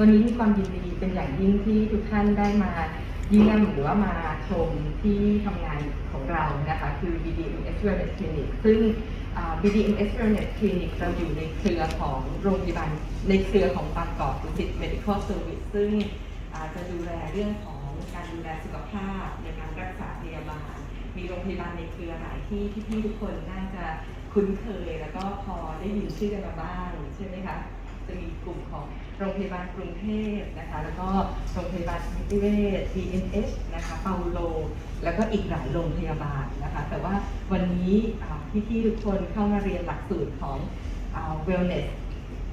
วันนี้มีความยินดีเป็นอย่างยิ่งที่ทุกท่านได้มาเยี่ยมหรือว่ามาชมที่ทำงานของเรานะคะ คือ BDMS Wellness Clinic ซึ่ง BDMS Wellness Clinic เราอยู่ในเครือของโรงพยาบาลในเครือของบางกอกดุสิต Medical Service ซึ่งจะดูแลเรื่องของการดูแลสุขภาพในการรักษาพยาบาล มีโรงพยาบาลในเครือหลายที่ที่พี่ทุกคนน่าจะคุ้นเคย แล้วก็พอได้ยินชื่อกันมาบ้างใช่ไหมคะ จะมีกลุ่มของ โรงพยาบาลกรุงเทพนะคะ แล้วก็โรงพยาบาลสมิติเวช DNH นะคะเปาโล แล้วก็อีกหลายโรงพยาบาลนะคะ แต่ว่าวันนี้พี่ๆทุกคนเข้ามาเรียนหลักสูตรของอ่า wellness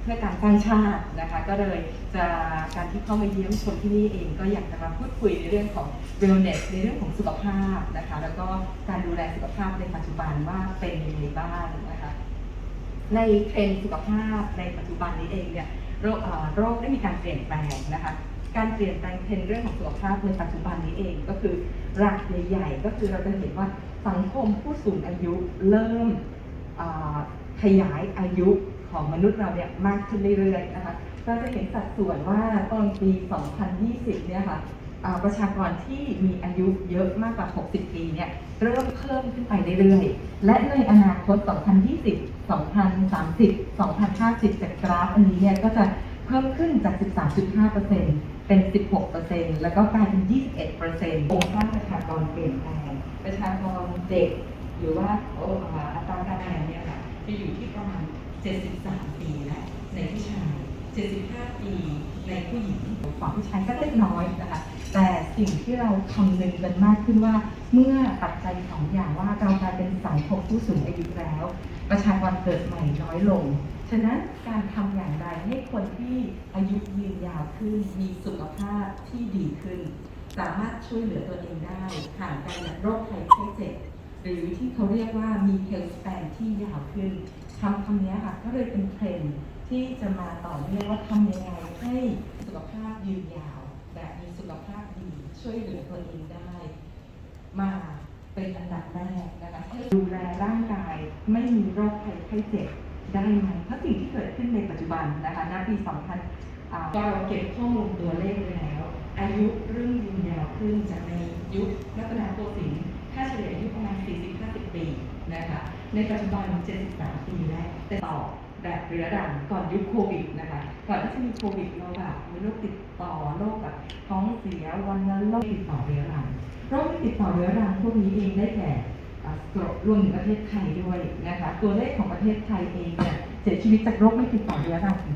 เพื่อการสร้างชาตินะคะก็เลยจะการที่เข้ามาเยี่ยมชมที่นี่เอง ก็อยากจะมาพูดคุยในเรื่องของ wellness ในเรื่องของสุขภาพนะคะแล้วก็การดูแลสุขภาพในปัจจุบันว่าเป็นยังไงบ้างนะคะในเทรนด์สุขภาพในปัจจุบันนี้เองเนี่ย โรคโรคได้มีการเปลี่ยนแปลงนะคะ การเปลี่ยนแปลงเทรนเรื่องของสุขภาพในปัจจุบันนี้เองก็คือหลักใหญ่ๆก็คือเราจะเห็นว่าสังคมผู้สูงอายุเริ่มขยายอายุของมนุษย์เราเนี่ยมากขึ้นเรื่อยๆนะคะ เราจะเห็นสัดส่วนว่าตอนปี 2020 เนี่ยค่ะ ประชากรที่มีอายุเยอะมากกว่า 60 ปีเนี่ยเริ่มเพิ่มขึ้นไปเรื่อยๆ และในอนาคต 2020 2030 2050 จากกราฟอันนี้เนี่ยก็จะเพิ่มขึ้นจาก 13.5%เป็น 16%แล้วก็กลายเป็น 21%โครงสร้างประชากรเปลี่ยนแปลงประชากรเด็ก หรือว่าโอ้อัตราการแปลงเนี่ยค่ะจะอยู่ที่ประมาณ 73 ปีและในผู้ชาย 75 ปี ในผู้หญิงฝั่งผู้ชายก็เล็กน้อยนะคะแต่สิ่งที่เราคำนึงกันมากขึ้นว่า เมื่อปัจจัยสองอย่างว่าเรากลายเป็นสังคมผู้สูงอายุแล้ว ประชากรเกิดใหม่น้อยลง ฉะนั้นการทำอย่างไรให้คนที่อายุยืนยาวขึ้น มีสุขภาพที่ดีขึ้น สามารถช่วยเหลือตัวเองได้ห่างไกลจากโรคภัยไข้เจ็บหรือที่เขาเรียกว่ามี health span ที่ยาวขึ้นคำคำนี้ค่ะก็เลยเป็นเทรนด์ ที่จะมาต่อเนื่องว่าทำยังไงให้สุขภาพยืนยาว แบบมีสุขภาพดีช่วยเหลือตัวเองได้ มาเป็นอันดับแรกนะคะดูแลร่างกายไม่มีโรคภัยไข้เจ็บได้ไหมเพราะสิ่งที่เกิดขึ้นในปัจจุบันนะคะณปี 2000ก็เราเก็บข้อมูลตัวเลขไว้แล้ว อายุเริ่มยืนยาวขึ้นจากในยุครัตนโกสินทร์ค่าเฉลี่ยอายุประมาณ 40-50 ปีนะคะในปัจจุบัน 73 ปีแล้วแต่ต่อ แบบเรื้อรังก่อนยุคโควิดนะคะ ก่อนที่จะมีโควิดเราแบบมีโรคติดต่อโรคแบบท้องเสียวันละโรคติดต่อเรื้อรังโรคที่ติดต่อเรื้อรังพวกนี้เองได้แก่รวมถึงประเทศไทยด้วยนะคะตัวเลขของประเทศไทยเองเนี่ยเสียชีวิตจากโรคไม่ติดต่อเรื้อรังถึง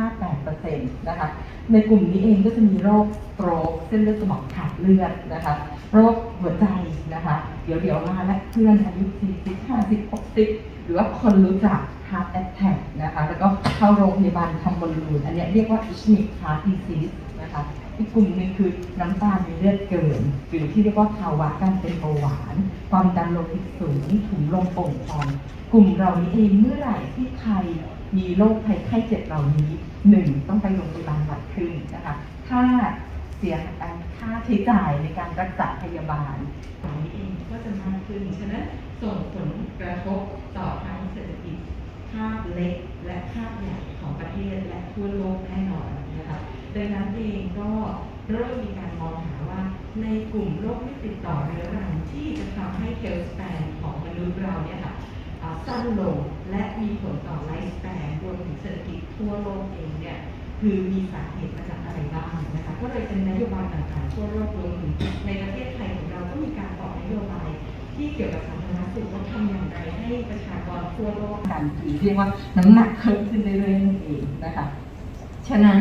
76.58%นะคะ ในกลุ่มนี้เองก็จะมีโรคสโตรกเส้นเลือดสมองขาดเลือดนะคะ โรคหัวใจนะคะ เดี๋ยวเดี๋ยวมาและเพื่อนอายุ40 50 60 หรือว่าคนรู้จัก heart attack นะคะ แล้วก็เข้าโรงพยาบาลทำบอลลูน อันนี้เรียกว่า ischemic heart disease นะคะ อีกกลุ่มหนึ่งคือน้ำตาลในเลือดเกิน หรือที่เรียกว่าภาวะการเป็นเบาหวาน ความดันโลหิตสูงถุงลมโป่งพอง กลุ่มเรานี้เองเมื่อไหร่ที่ใครมีโรคภัยไข้เจ็บเหล่านี้หนึ่งต้องไปโรงพยาบาลหลักขึ้นนะคะ ถ้าเสียค่าใช้จ่ายในการรักษาพยาบาลเหล่านี้เองก็จะมากขึ้น ฉะนั้นส่งผลกระทบต่อทั้งเศรษฐกิจ ภาพเล็กและภาพใหญ่ของประเทศและทั่วโลกแน่นอนนะคะดังนั้นเองก็เริ่มมีการมองหาว่าในกลุ่มโรคที่ติดต่อเรื้อรังที่จะทำให้เ e ลสแ a นของมนุษย์เราเนี่ยค่ะสั้นลงและมีผลต่อไลฟ์ส p ป n รวมถึงเศรษฐกิจทั่วโลกเองเนี่ยคือมีสาเหตุมาจากอะไรบ้างนะคะก็เลยเป็นนโยบายต่างๆทั่วโลกรวมถึงในประเทศไทยของเราก็มีการออกนโยบาย ที่เกี่ยวกับสาธารณสุขว่าทำอย่างไรให้ประชากรทั่วโลกกันหรือเรียกว่าน้ำหนักเพิ่มขึ้นเรื่อยๆนั่นเองนะคะฉะนั้น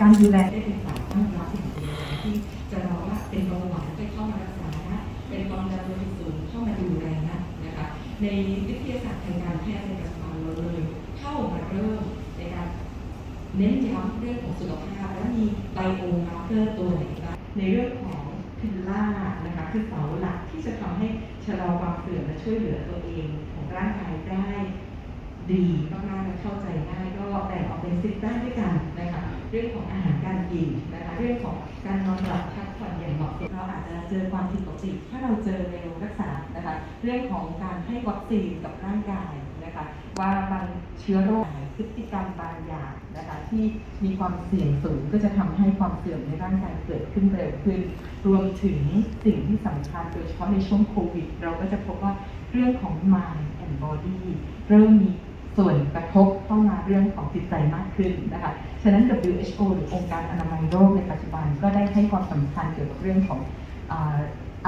การดูแลได้เป็นสายตั้งรับอย่างเดียวที่จะรอว่าเป็นเบาหวานไปเข้ามารักษานะเป็นความดันโลหิตสูงเข้ามาดูแลนะนะคะในวิทยาศาสตร์ทางการแพทย์ในปัจจุบันเราเลยเข้ามาเริ่มในการเน้นย้ำเรื่องของสุขภาพและมีไบโอมาร์เกอร์ตัวไหนบ้างในเรื่องของ พิลล่านะคะคือเสาหลักที่จะทำให้ชะลอความเสื่อมและช่วยเหลือตัวเองของร่างกายได้ดีมากๆและเข้าใจง่ายก็แบ่งออกเป็นสิบด้านด้วยกันนะคะเรื่องของอาหารการกินนะคะเรื่องของการนอนหลับพักผ่อนอย่างเหมาะสมเราอาจจะเจอความผิดปกติ ถ้าเราเจอในโรงรักษานะคะเรื่องของการให้วัคซีนกับร่างกาย นะคะว่าบางเชื้อโรคพฤติกรรมบางอย่างนะคะที่มีความเสี่ยงสูงก็จะทำให้ความเสื่อมในร่างกายเกิดขึ้นเร็วขึ้น รวมถึงสิ่งที่สำคัญโดยเฉพาะในช่วงโควิด เราก็จะพบว่าเรื่องของ mind and body เริ่มมีส่วนกระทบเข้ามาเรื่องของจิตใจมากขึ้นนะคะ ฉะนั้น WHO หรือองค์การอนามัยโลกในปัจจุบันก็ได้ให้ความสำคัญเกี่ยวกับเรื่องของ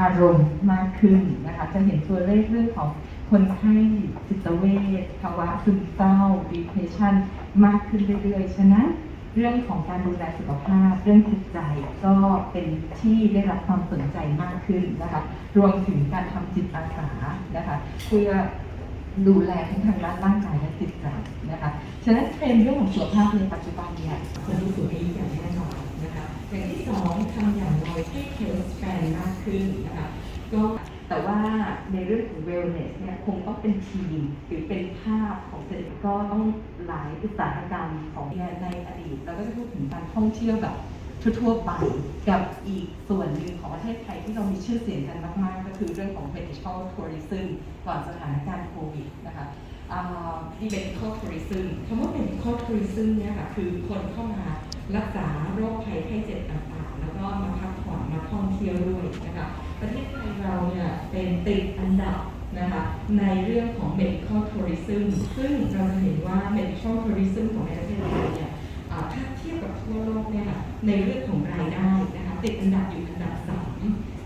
อารมณ์มากขึ้นนะคะ จะเห็นตัวเลขเรื่องของ คนไข้จิตเวชภาวะซึมเศร้า depression มากขึ้นเรื่อยๆ ฉะนั้นเรื่องของการดูแลสุขภาพ เรื่องจิตใจก็เป็นที่ได้รับความสนใจมากขึ้นนะคะ รวมถึงการทำจิตอาสานะคะ เพื่อดูแลทั้งทางด้านร่างกายและจิตใจนะคะ ฉะนั้นเทรนด์เรื่องของสุขภาพในปัจจุบันเนี่ยคนที่สูงอายุอย่างแน่นอนนะคะอย่างที่สองทำอย่างไรให้เฮลส์แฟนมากขึ้นนะคะก็ แต่ว่าในเรื่องของ wellness เนี่ยคงต้องเป็นทีมหรือเป็นภาพของเศรษฐกิจก็ต้องหลายอุตสาหกรรมของเนี่ยในอดีตเราก็จะพูดถึงการท่องเที่ยวแบบทั่วๆไปกับอีกส่วนหนึ่งของประเทศไทยที่เรามีชื่อเสียงกันมาก ๆ ก็คือเรื่องของ medical tourism ก่อนสถานการณ์โควิดนะคะอ่า medical tourism คำว่า medical tourism เนี่ยค่ะคือคนเข้ามารักษาโรคภัยไข้เจ็บต่าง ๆ แล้วก็มาพักผ่อนมาท่องเที่ยวด้วยนะคะ ประเทศไทยเราเนี่ยเป็นติดอันดับนะคะในเรื่องของ medical tourism ซึ่งเราจะเห็นว่า medical tourism ของในประเทศไทยเนี่ยถ้าเทียบกับทั่วโลกเนี่ยค่ะในเรื่องของรายได้นะคะติดอันดับอยู่อันดับสาม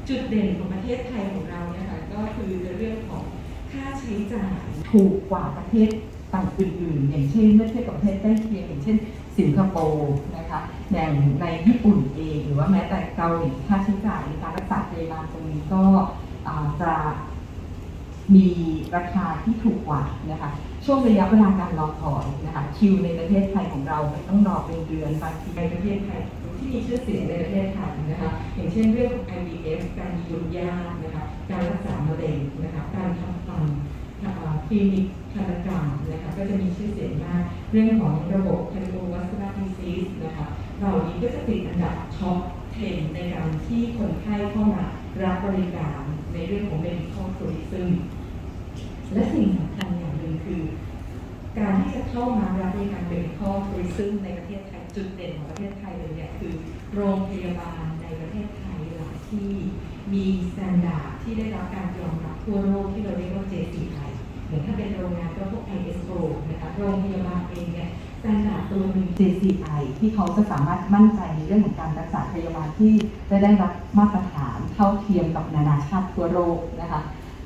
จุดเด่นของประเทศไทยของเราเนี่ยค่ะก็คือในเรื่องของค่าใช้จ่ายถูกกว่าประเทศต่างอื่นๆ อย่างเช่นเมื่อเทียบกับประเทศใกล้เคียงอย่างเช่น สิงคโปร์นะคะอย่างในญี่ปุ่นเอง ว่าแม้แต่เกาหลีค่าใช้จ่ายในการรักษาพยาบาลตรงนี้ก็จะมีราคาที่ถูกกว่านะคะช่วงระยะเวลาการรอคอยนะคะคิวในประเทศไทยของเราไม่ต้องรอเป็นเดือนบางทีในประเทศไทยที่มีชื่อเสียงในประเทศไทยนะคะอย่างเช่นเรื่องของ IVF การยืนยานะคะการรักษามะเร็งนะคะการทำฟันคลินิกทันตกรรมนะคะก็จะมีชื่อเสียงมากเรื่องของระบบ cardiovascular disease นะคะ เหล่านี้ก็จะติดอันดับท็อป 10 ในการที่คนไข้เข้ามารับบริการในเรื่องของ medical tourism และสิ่งสำคัญอย่างหนึ่งคือ การที่จะเข้ามารับบริการ medical tourism ในประเทศไทยจุดเด่นของประเทศไทยเลยเนี่ยคือโรงพยาบาลในประเทศไทยหลายที่มีสแตนดาร์ดที่ได้รับการยอมรับทั่วโลกที่เราเรียกว่า JCI เหมือนถ้าเป็นโรงงานก็พวก ISO นะคะโรงพยาบาลเองเนี่ย แตนดาร์ดตัวหนึ่ง JCI ที่เขาจะสามารถมั่นใจในเรื่องของการรักษาพยาบาลที่จะได้รับมาตรฐานเท่าเทียมกับนานาชาติทั่วโลกนะคะ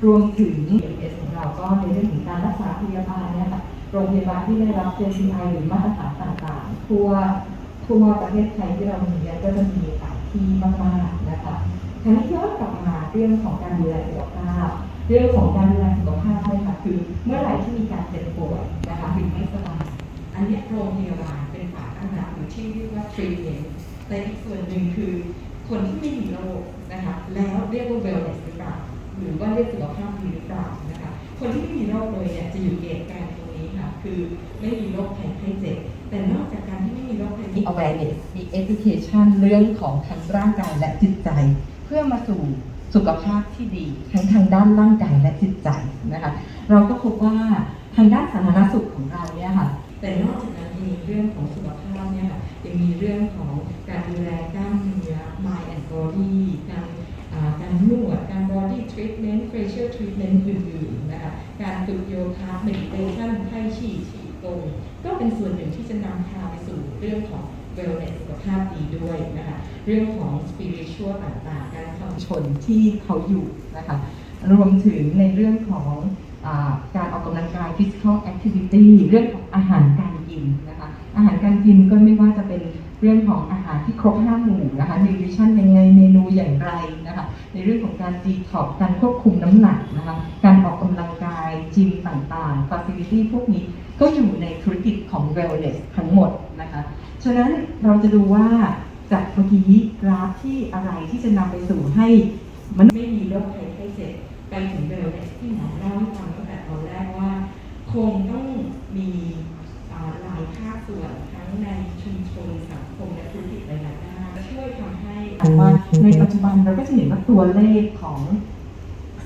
รวมถึง EMS ของเราก็ในเรื่องของการรักษาพยาบาลเนี่ยค่ะโรงพยาบาลที่ได้รับ JCI หรือมาตรฐานต่างๆ ทั่วทั่วประเทศไทยที่เรามีเนี่ยก็จะมีหลายที่มากๆนะคะทีนี้ย้อนกลับมาเรื่องของการดูแลสุขภาพ เรื่องของการดูแลสุขภาพ อันนี้โรงพยาบาลเป็นฝ่ายตั้งรับหรือที่เรียกว่า treatment แต่อีกส่วนหนึ่งคือ คนที่ไม่มีโรคนะคะแล้วเรียกว่า wellness หรือเปล่าหรือว่าเรียกสุขภาพดีหรือเปล่านะคะคนที่ไม่มีโรคเลยเนี่ยจะอยู่เกณฑ์การตรงนี้ค่ะคือไม่มีโรคภัยไข้เจ็บแต่นอกจากการที่ไม่มีโรคภัยมี awareness มี education เรื่องของทั้งร่างกายและจิตใจ เพื่อมาสู่สุขภาพที่ดีทั้งทางด้านร่างกายและจิตใจนะคะเราก็พบว่าทางด้านสาธารณสุขของเราเนี่ยค่ะ แต่นอกจากนั้นเองเรื่องของสุขภาพเนี่ยค่ะยังมีเรื่องของการดูแลกล้ามเนื้อ mind and body การอ่าการนวด การ body treatment facial treatment อื่นๆนะคะการฝึกโยคะ meditation ไท่ชีฉีกงก็เป็นส่วนหนึ่งที่จะนำพาไปสู่เรื่องของ wellness สุขภาพดีด้วยนะคะ เรื่องของ spiritual ต่างๆ การทำชนที่เขาอยู่นะคะ รวมถึงในเรื่องของ การออกกำลังกาย physical activity เรื่องของอาหารการกินนะคะ อาหารการกินก็ไม่ว่าจะเป็นเรื่องของอาหารที่ครบห้าหมู่นะคะ nutrition ยังไงเมนูอย่างไรนะคะ ในเรื่องของการ detox การควบคุมน้ำหนักนะคะ การออกกำลังกาย จิมต่างๆ facility พวกนี้ก็อยู่ในธุรกิจของ wellness ทั้งหมดนะคะ ฉะนั้นเราจะดูว่าจากเมื่อกี้กราฟที่อะไรที่จะนำไปสู่ให้ มันไม่มีโรคภัยไข้เจ็บ ไปถึงเวลเนสที่หมอเล่าให้ฟังตั้งแต่ตอนแรกว่า คงต้องมีหลายภาคส่วนทั้งในชุมชนสังคมและธุรกิจหลายๆด้านช่วยทำให้ว่าในปัจจุบันเราก็จะเห็นว่าตัวเลขของ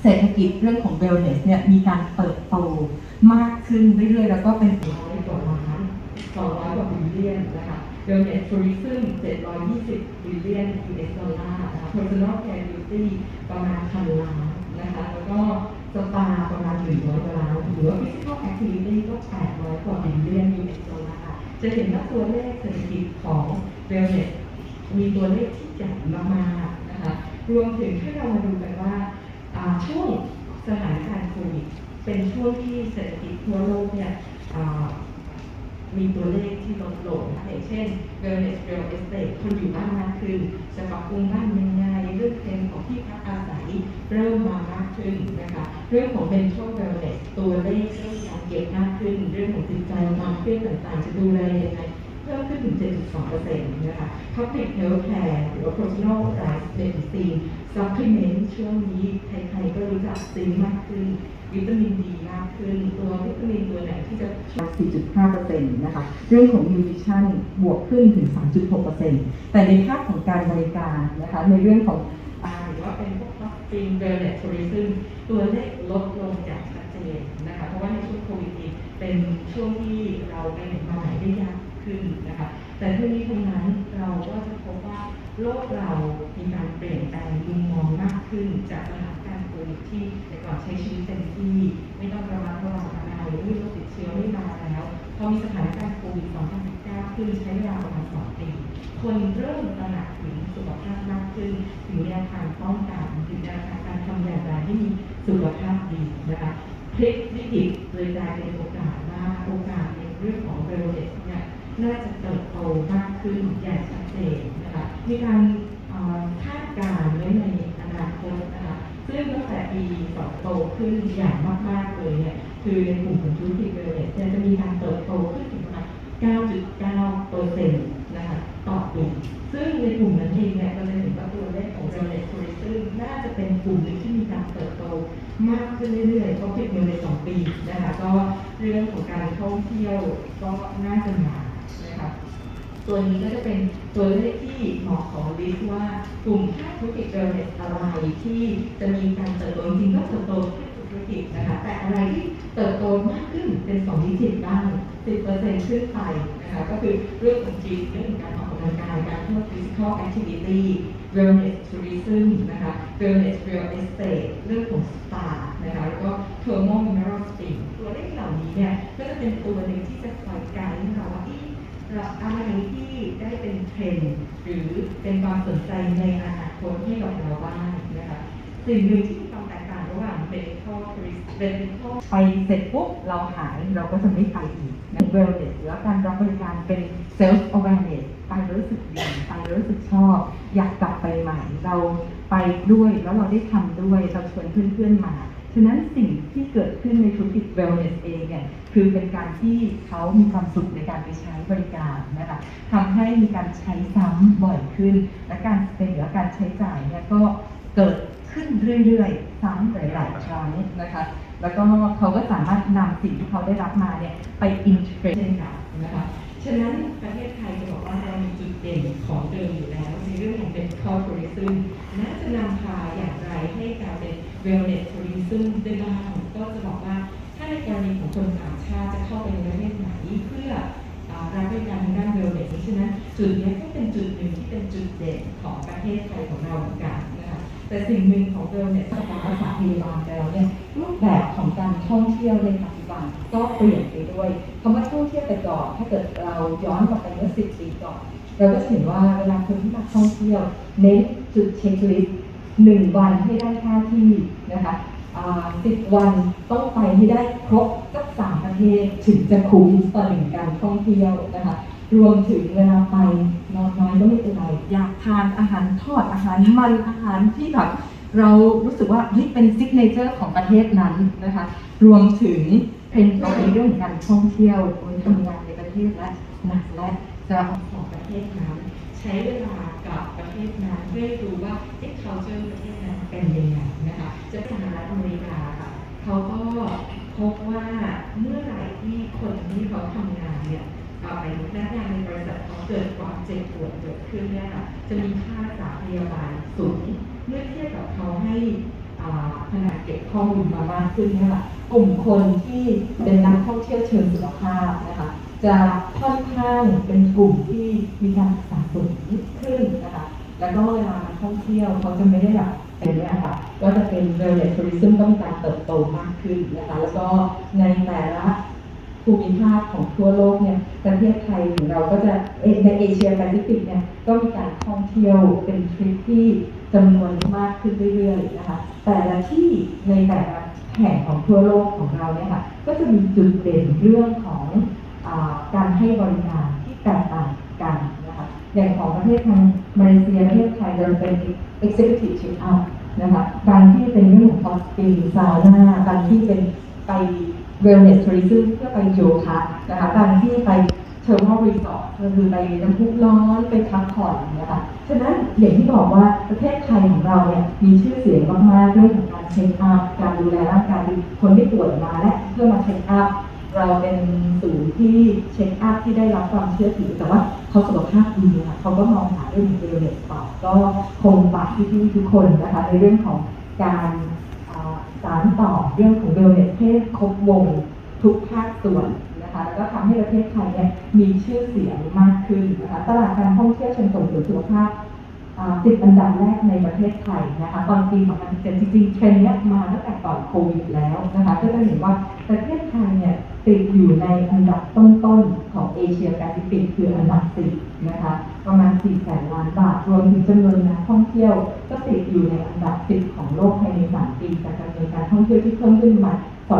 เศรษฐกิจเรื่องของเวลเนสเนี่ยมีการเติบโตมากขึ้นเรื่อยๆ แล้วก็เป็นร้อยกว่าล้าน200กว่าบิลเลียนนะคะ Wellness Tourism 720บิลเลียน US ดอลลาร์นะคะ Personal Care Beauty ประมาณพันล้าน นะคะแล้วก็สปาประมาณ100ล้านหรือว่า Physical Activity ก็800กว่าบิลเลียน US ดอลลาร์จะเห็นว่าตัวเลขเศรษฐกิจของ w e l l n e s มีตัวเลขที่ใหญ่มากๆนะคะรวมถึงถ้าเรามาดูกันว่าช่วงสถานการณ์โควิดเป็นช่วงที่เศรษฐกิจทั่วโลกเนี่ย มีตัวเลขที่ลดลงนะคะอย่างเช่น wellness real estate คนอยู่บ้านมากขึ้นจะปรับปรุงบ้านยังไงเรื่องเทรนของที่พักอาศัยเริ่มมามากขึ้นนะคะเรื่องของ mental wellness ตัวเลขเริ่มการเก็บมากขึ้น เรื่องของจิตใจความเครียดต่างๆ จะดูแลยังไง เพิ่มขึ้นถึง 7.2%นะคะ Public Health Care หรือว่า Personal Rights Medicine Supplement ช่วงนี้ใครๆก็รู้จักซีมากขึ้น วิตามินดีมากขึ้น ตัววิตามินตัวไหนที่จะช่วย4.5%นะคะ เรื่องของ Nutrition บวกขึ้นถึง 3.6%แต่ในภาคของการบริการนะคะ ในเรื่องของอ่าหรือว่าเป็นพวก Shopping Wellness Tourism ตัวเลขลดลงอย่างชัดเจนนะคะ เพราะว่าในช่วงโควิดเป็นช่วงที่เราไปไหนมาไหนได้ยาก ขึ้นนะคะแต่ทั้งนี้ทั้งนั้นเราก็จะพบว่าโลกเรามีการเปลี่ยนแปลงมุมมองมากขึ้น จากสถานการณ์โควิดที่แต่ก่อนใช้ชีวิตเต็มที่ ไม่ต้องระมัดระวังอะไรไม่โรคติดเชื้อไม่มาแล้วพอมีสถานการณ์โควิด2019ขึ้นใช้เวลาประมาณ2ปีคนเริ่มตระหนักถึงสุขภาพมากขึ้นถึงแนวทางป้องกันถึงแนวทางการทำอย่างไรให้มีสุขภาพดีนะคะพลิกวิกฤตเลยกลายเป็นโอกาสว่าโอกาสในเรื่องของเวลเนสเนี่ย น่าจะเติบโตมากขึ้นอย่างชัดเจนนะคะมีการคาดการณ์ไว้ในอนาคตนะคะซึ่งตั้งแต่ปีต่อโตขึ้นอย่างมากๆเลยเนี่ยคือในกลุ่มของธุรกิจเลเนสเนี่ยจะมีการเติบโตขึ้นถึงประมาณ9.9เปอร์เซ็นต์นะคะต่อปีซึ่งในกลุ่มนั้นเองเนี่ยเราจะเห็นว่าตัวเลขของเวลเนสทัวริซึมน่าจะเป็นกลุ่มหนึ่งที่มีการเติบโตมากขึ้นเรื่อยๆเพราะปิดเมืองในสองปีนะคะก็เรื่องของการท่องเที่ยวก็น่าจะมา ตัวนี้ก็จะเป็นตัวเลขที่เหมอของลิสต์ว่ากลุ่มภาคธุรกิจเวลเนสอะไรที่จะมีการเติบโตจริงก็เติบโตขึ้นทุกธุรกิจนะคะแต่อะไรที่เติบโตมากขึ้นเป็นสองดิจิตบ้าง10%ขึ้นไปนะคะก็คือเรื่องของจิตเรื่องของการออกกำลังกายการเพิ่ม physical activity wellness tourism นะคะ wellness real estate เรื่องของ spa นะคะแล้วก็ thermal mineral spring ตัวเลขเหล่านี้เนี่ยก็จะเป็นตัวหนึ่งที่จะคอยไกด์เราว่าเอะไรที่ได้เป็นเทรนด์หรือเป็นความสนใจในอนาคตให้กับเราบ้างนะคะสิ่งหนึ่งที่มีความแตกต่างระหว่าง medical tourist medical ไปเสร็จปุ๊บเราหายเราก็จะไม่ไปอีกนะ wellness หรือการรับบริการเป็น self awareness ไปรู้สึกดีไปรู้สึกชอบ อยากกลับไปใหม่เราไปด้วยแล้วเราได้ทำด้วยเราชวนเพื่อนๆมา ฉะนั้นสิ่งที่เกิดขึ้นในธุรกิจ wellness เองเนี่ยคือเป็นการที่เขามีความสุขในการไปใช้บริการนะคะทำให้มีการใช้ซ้ำบ่อยขึ้น และการเป็นหรือการใช้จ่ายเนี่ยก็เกิดขึ้นเรื่อยๆ ซ้ำหลายๆครั้งนะคะ แล้วก็เขาก็สามารถนำสิ่งที่เขาได้รับมาเนี่ยไปอินเทรนด์กันนะคะฉะนั้นประเทศไทยจะบอกว่าเรามีจุดเด่นของเดิมอยู่แล้วในเรื่องของ medical tourism น่าจะนำพาอย่าง การเป็น wellness tourism ได้บ้างก็จะบอกว่าถ้าในกรณีของคนต่างชาติจะเข้าไปในประเทศไหนเพื่ออรับบริการทางด้าน wellness ฉะนั้นจุดนี้ก็เป็นจุดหนึ่งที่เป็นจุดเด่นของประเทศไทยของเราเหมือนกันนะคะแต่สิ่งหนึ่งของ wellness การรักษาพยาบาลไปแล้วเนี่ยรูปแบบของการท่องเที่ยวในปัจจุบันก็เปลี่ยนไปด้วยคำว่าท่องเที่ยวแต่ก่อนถ้าเกิดเราย้อนกลับไปเมื่อสิบปีก่อนเราก็เห็นว่าเวลาคนที่มาท่องเที่ยวเน้นจุดเช็คลิสต์ หนึ่งวันให้ได้ค่าที่นะคะสิบวันต้องไปให้ได้ครบสักสามประเทศถึงจะคุ้มต่อหนึ่งการท่องเที่ยวนะคะรวมถึงเวลาไปนอนน้อยก็ไม่เป็นไรอยากทานอาหารทอดอาหารมันอาหารที่แบบเรารู้สึกว่าเฮ้ยเป็นซิกเนเจอร์ของประเทศนั้นนะคะรวมถึงเป็นเราในเรื่องของการท่องเที่ยวคนทำงานในประเทศและนะและจะออกของประเทศนั้นใช้เวลา เทศนั้นเพื่อดูว่าเอ๊ะ culture ประเทศนั้นเป็นยังไงนะคะจะสหรัฐอเมริกาค่ะเขาก็พบว่าเมื่อไหร่ที่คนที่เขาทำงานเนี่ยเอาไปพนักงานในบริษัทเขาเกิดความเจ็บปวดเกิดขึ้นเนี่ยค่ะจะมีค่ารักษาพยาบาลสูงเมื่อเทียบกับเขาให้อ่าพนักงานเก็บข้อมูลมามากขึ้นเนี่ยค่ะกลุ่มคนที่เป็นนักท่องเที่ยวเชิงสุขภาพนะคะจะค่อนข้างเป็นกลุ่มที่มีการศึกษาสูงขึ้นนะคะ แล้วก็เวลามาท่องเที่ยวเขาจะไม่ได้แบบเป็นเนี่ยค่ะก็จะเป็น wellness tourism ก็มีการเติบโตมากขึ้นนะคะแล้วก็ในแต่ละภูมิภาคของทั่วโลกเนี่ยประเทศไทยของเราก็จะในเอเชียแปซิฟิกเนี่ยก็มีการท่องเที่ยวเป็นทริปที่จำนวนมากขึ้นเรื่อยๆนะคะแต่ละที่ในแต่ละแห่งของทั่วโลกของเราเนี่ยค่ะก็จะมีจุดเด่นเรื่องของอการให้บริการที่แตกต่างกัน อย่างของประเทศทางมาเลเซียประเทศไทยเราเป็น executive check up นะคะบางที่เป็นเรื่องของ hot spring ซาวน่าบางที่เป็นไป wellness tourism เพื่อไปโยคะนะคะบางที่ไป thermal resort ก็คือไปน้ำพุร้อนไปพักผ่อนนะคะฉะนั้นอย่างที่บอกว่าประเทศไทยของเราเนี่ยมีชื่อเสียงมากๆเรื่องของการเช็คอัพการดูแลร่างกายคนที่ป่วยมาและเพื่อมาเช็คอัพ เราเป็นศูนย์ที่เช็คอัพที่ได้รับความเชื่อถือ แต่ว่าเขาสุขภาพดีค่ะเขาก็มองหาเรื่องของเวลเนสต่อก็คงฝากพี่ๆทุกคนนะคะในเรื่องของการสานต่อเรื่องของเวลเนสให้ครบวงทุกภาคส่วนนะคะแล้วก็ทำให้ประเทศไทยเนี่ยมีชื่อเสียงมากขึ้นนะคะตลาดการท่องเที่ยวเชิงส่งเสริมสุขภาพอ่าติดอันดับแรกในประเทศไทยนะคะตอนปี2017จริงๆเทรนด์เนี้ยมาตั้งแต่ก่อนโควิดแล้วนะคะก็จะเห็นว่าประเทศไทยเนี่ย ติดอยู่ในอันดับต้นๆของเอเชียแปซิฟิกคืออันดับ10นะคะประมาณ4แสนล้านบาทรวมถึงจำนวนนักท่องเที่ยวก็ติดอยู่ในอันดับ10ของโลกภายใน3ปีจากจำนวนการท่องเที่ยวที่เพิ่มขึ้นมา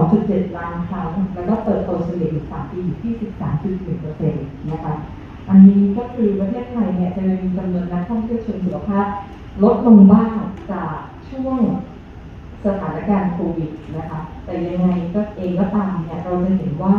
2.7 ล้านครั้งแล้วก็เติบโตเฉลี่ยอยู่3ปีอยู่ที่ 13.1%นะคะอันนี้ก็คือประเทศไทยเนี่ยจะมีจำนวนนักท่องเที่ยวเชิงสุขภาพลดลงบ้างจากช่วง สถานการณ์โควิดนะคะ แต่ยังไงก็เองก็ตามเนี่ยเราจะเห็นว่า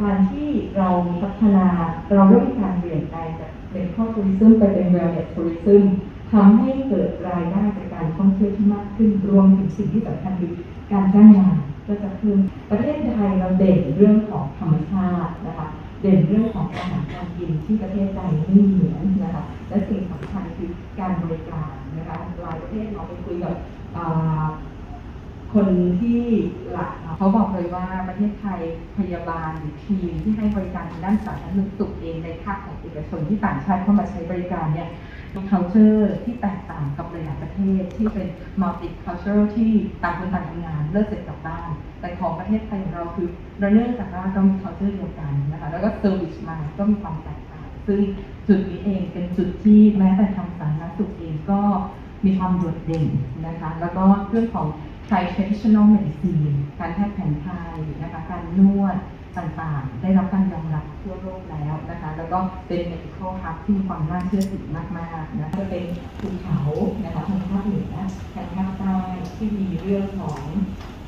การที่เราพัฒนาเราเริ่มการเปลี่ยนแปลงจากเป็นข้อทัวริซึมไปเป็น wellness tourism ทำให้เกิดรายได้จากการท่องเที่ยวที่มากขึ้นรวมถึงสิ่งที่สำคัญคือการจ้างงานก็จะเพิ่มประเทศไทยเราเด่นเรื่องของธรรมชาตินะคะ เด่นเรื่องของอาหารการกินที่ประเทศใดไม่เหมือนนะคะและสิ่งสำคัญคือการบริการนะคะหลายประเทศเราไปคุยกับ คนที่หลักเขาบอกเลยว่าประเทศไทยพยาบาลหรือทีมที่ให้บริการทางด้านสาธารณสุขเองในภาคของเอกชนที่ต่างชาติเข้ามาใช้บริการเนี่ยมี culture ที่แตกต่างกับหลายประเทศ ที่เป็น multi cultural ที่ต่างคนต่างทำงานเลิกเสร็จกลับบ้าน แต่ของประเทศไทยของเราคือเราเนื่องจากว่าเรามี culture เดียวกันนะคะแล้วก็ service มาก็มีความแตกต่าง ซึ่งจุดนี้เองเป็นจุดที่แม้แต่ทางสาธารณสุขเองก็ มีความโดดเด่นนะคะ แล้วก็เรื่องของ Thai traditional medicine การแพทย์แผนไทยนะคะ การนวดต่างๆ ได้รับการยอมรับทั่วโลกแล้วนะคะ แล้วก็เป็น medical hub ที่มีความน่าเชื่อถือมากๆนะจะเป็นภูเขานะคะทางภาคเหนือทางภาคใต้ที่มีเรื่องของ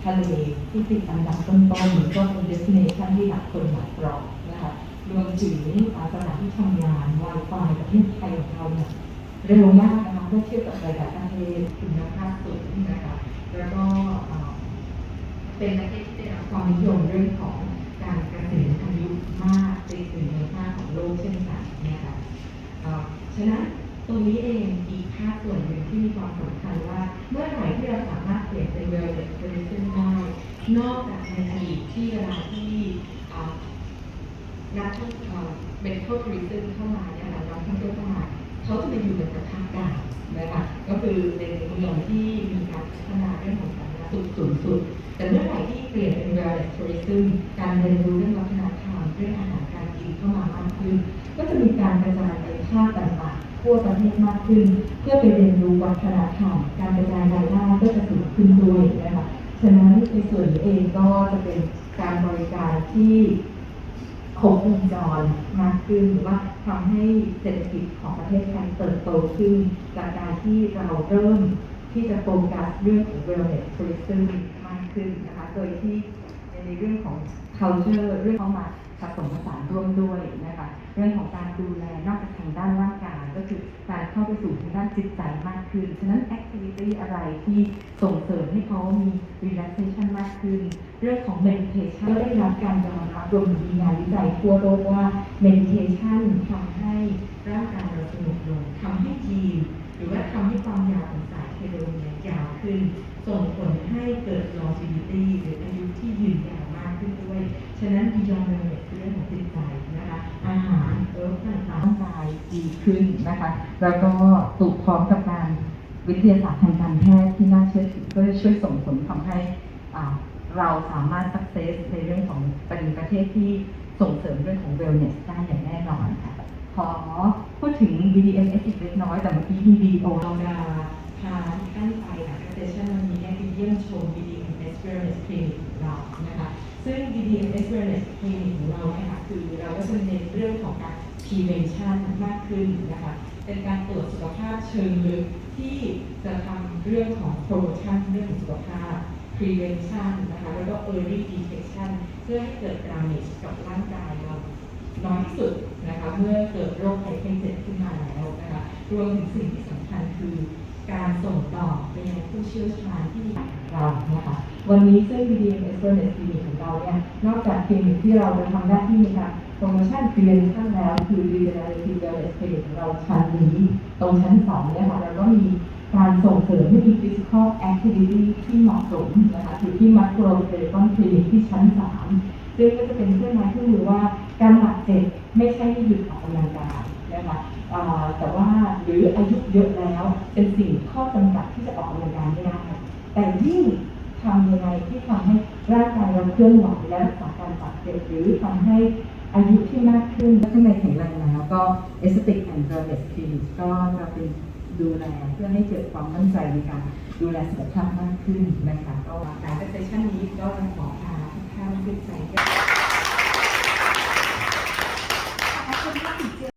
ทะเลที่ติดอันดับต้นๆก็เป็น destination ที่หลายคนหลายรองนะคะรวมถึงสถานที่ทำงาน Wi-Fi ประเทศไทยของเราเนี่ย เร็วมากนะคะเมื่อเทียบกับหลายๆประเทศคุณภาพสูงนะคะแล้วก็เป็นประเทศที่ได้รับความนิยมเรื่องของการเกษียณอายุมากเป็นหนึ่งในห้าของโลกเช่นกันนะคะอ่าฉะนั้นตรงนี้เองอีกภาคส่วนหนึ่งที่มีความสำคัญว่าเมื่อไหร่ที่เราสามารถเปลี่ยนเป็น wellness tourism ได้นอกจากในอดีตที่เวลาที่อ่านักท่องเที่ยวเป็นพวกทัวริซึมเข้ามาเนี่ยค่ะนักท่องเที่ยวเข้ามา เขาจะไปอยู่ในประเทศกางนะคะก็คือเป็นเมืองที่มีการพัฒนาเรื่องของสาธารณสุขสูงสุด แต่เมื่อไหร่ที่เปลี่ยนเป็น wellness tourism การเรียนรู้เรื่องวัฒนธรรมเรื่องอาหารการกินเข้ามามากขึ้น ก็จะมีการกระจายไปภาคต่างๆทั่วประเทศมากขึ้น เพื่อไปเรียนรู้วัฒนธรรมการกระจายรายได้ก็จะสูงขึ้นด้วยนะคะฉะนั้นในส่วนนี้เองก็จะเป็นการบริการที่ครบวงจรมากขึ้นหรือว่า ทำให้เศรษฐกิจของประเทศไทยเติบโตขึ้น จากการที่เราเริ่มที่จะโฟกัสเรื่องของ wellness tourism มากขึ้นนะคะ โดยที่ในเรื่องของ culture เรื่องเข้ามา ผสมผสานร่วมด้วยนะคะเรื่องของการดูแลนอกจากทางด้านร่างกายก็คือการเข้าไปสู่ทางด้านจิตใจมากขึ้น ฉะนั้น activity อะไรที่ส่งเสริมให้เขามี relaxation มากขึ้น เรื่องของ meditation ก็ได้รับการยอมรับรวมถึงงานวิจัยทั่วโลกว่า meditation ทำให้ร่างกายเราสงบลงทำให้ยีนหรือว่าทำให้ความยาวของสายเทโลเมียยาวขึ้น ส่งผลให้เกิด longevity หรืออายุที่ยืนยาว ฉะนั้นบียอนเนเรื่องของจิตใจนะคะ อาหารเอิร์ต่างๆร่างกายดีขึ้นนะคะ แล้วก็ตูกพร้อมกับการวิทยาศาสตร์ทางการแพทย์ที่น่าเชื่อถือก็จะช่วยส่งผลทำให้เราสามารถสักเซสในเรื่องของเป็นประเทศที่ส่งเสริมเรื่องของเวลเนสได้อย่างแน่นอนค่ะ ขอพูดถึง BDMS อีกเล็กน้อยแต่เมื่อกี้พี่บีโอเราดาพาท่านไปค่ะเซสชั่นวันนี้ได้ไปเยี่ยมชม BD Wellness Clinic ของเรานะคะซึ่ง BDMS Wellness Clinic ของเราเนี่ยค่ะคือเราก็จะเน้นเรื่องของการ prevention มากขึ้นนะคะเป็นการตรวจสุขภาพเชิงลึกที่จะทำเรื่องของ promotion เรื่องของสุขภาพ prevention นะคะแล้วก็ early detection เพื่อให้เกิด damage กับร่างกายเราน้อยที่สุดนะคะเมื่อเกิดโรคภัยไข้เจ็บขึ้นมาแล้วนะคะรวมถึงสิ่งที่สำคัญคือการส่งต่อไปยังผู้เชี่ยวชาญที่เรานะคะ วันนี้ซึ่ง BDMS Wellness Clinic ของเราเนี่ย นอกจากคลินิกที่เราจะทำหน้าที่ในการโปรโมชั่น prevention แล้วคือ Regenerative Wellness Clinic ของเราชั้นนี้ ตรงชั้นสองเนี่ยค่ะแล้วก็มีการส่งเสริมให้มี physical activity ที่เหมาะสมนะคะอยู่ที่ Macro Telecom Clinic ที่ชั้นสามซึ่งก็จะเป็นเครื่องไม้เครื่องมือว่าการบาดเจ็บไม่ใช่ให้หยุดออกกำลังกายนะคะแต่ว่าหรืออายุเยอะแล้วเป็นสิ่งข้อจำกัดที่จะออกกำลังกายไม่ได้แต่ยิ่ง ทำยังไงที่ทำให้ร่างกายเราเคลื่อนไหวและรักษาการบาดเจ็บหรือทำให้อายุที่มากขึ้นข้างในแข็งแรงแล้วก็ Aesthetic and Wellness Clinic ก็จะเป็นดูแลเพื่อให้เกิดความมั่นใจในการดูแลสุขภาพมากขึ้นนะคะก็การเซสชันนี้ก็จะขอพาทุกท่านขึ้นไปขอบคุณมาก